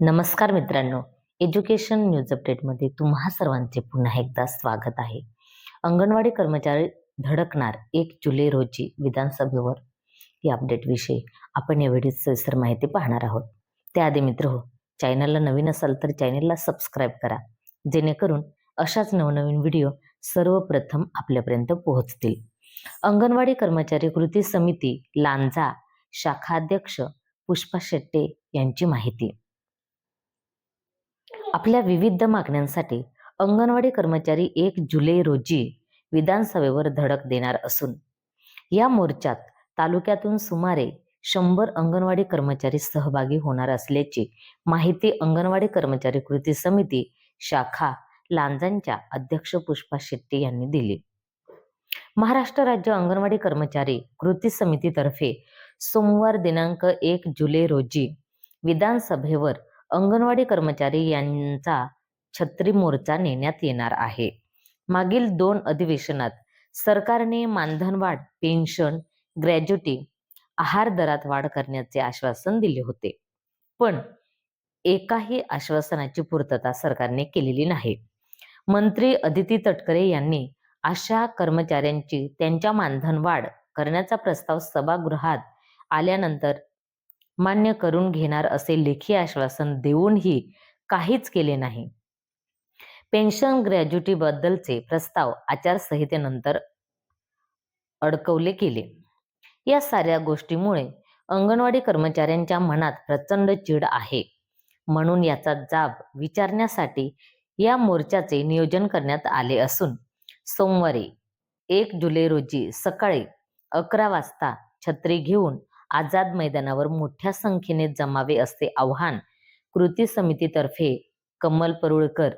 नमस्कार मित्रांनो. Education news अपडेटमध्ये तुम्हा सर्वांचे पुन्हा एकदा स्वागत आहे. अंगणवाडी कर्मचारी धडकणार एक जुलै रोजी विधानसभेवर. या अपडेटविषयी आपण यावेळी सविस्तर माहिती पाहणार आहोत. त्याआधी मित्र हो चॅनलला नवीन असाल तर चॅनलला सबस्क्राईब करा. जेणेकरून अशाच नवनवीन व्हिडिओ सर्वप्रथम आपल्यापर्यंत पोहोचतील. अंगणवाडी कर्मचारी कृती समिती लांजा शाखाध्यक्ष पुष्पा शेट्टे यांची माहिती. आपल्या विविध मागण्यांसाठी अंगणवाडी कर्मचारी एक जुलै रोजी विधानसभेवर धडक देणार असून या मोर्चात तालुक्यातून सुमारे शंभर अंगणवाडी कर्मचारी सहभागी होणार असल्याची माहिती अंगणवाडी कर्मचारी कृती समिती शाखा लांजांच्या अध्यक्ष पुष्पा शेट्टी यांनी दिली. महाराष्ट्र राज्य अंगणवाडी कर्मचारी कृती समितीतर्फे सोमवार दिनांक एक जुलै रोजी विधानसभेवर अंगणवाडी कर्मचारी यांचा छत्री मोर्चा नेण्यात येणार आहे. मागील दोन अधिवेशनात सरकारने मानधनवाढ पेन्शन ग्रॅज्युटी आहार दरात वाढ करण्याचे आश्वासन दिले होते. पण एकाही आश्वासनाची पूर्तता सरकारने केलेली नाही. मंत्री अदिती तटकरे यांनी अशा कर्मचाऱ्यांची त्यांच्या मानधन वाढ करण्याचा प्रस्ताव सभागृहात आल्यानंतर मान्य करून घेणार असे लेखी आश्वासन देऊनही काहीच केले नाही. पेन्शन ग्रॅज्युटी बद्दलचे प्रस्ताव आचारसंहितेनंतर अडकवले गेले. या साऱ्या गोष्टीमुळे अंगणवाडी कर्मचाऱ्यांच्या मनात प्रचंड चीड आहे. म्हणून याचा जाब विचारण्यासाठी या मोर्चाचे नियोजन करण्यात आले असून सोमवारी एक जुलै रोजी सकाळी अकरा वाजता छत्री घेऊन आझाद मैदानावर मोठ्या संख्येने जमावे असते आव्हान कृती समितीतर्फे कमल परुळकर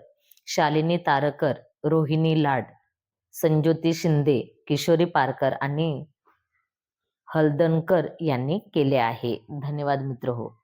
शालिनी तारकर रोहिणी लाड संज्योती शिंदे किशोरी पारकर आणि हलदनकर यांनी केले आहे. धन्यवाद मित्र हो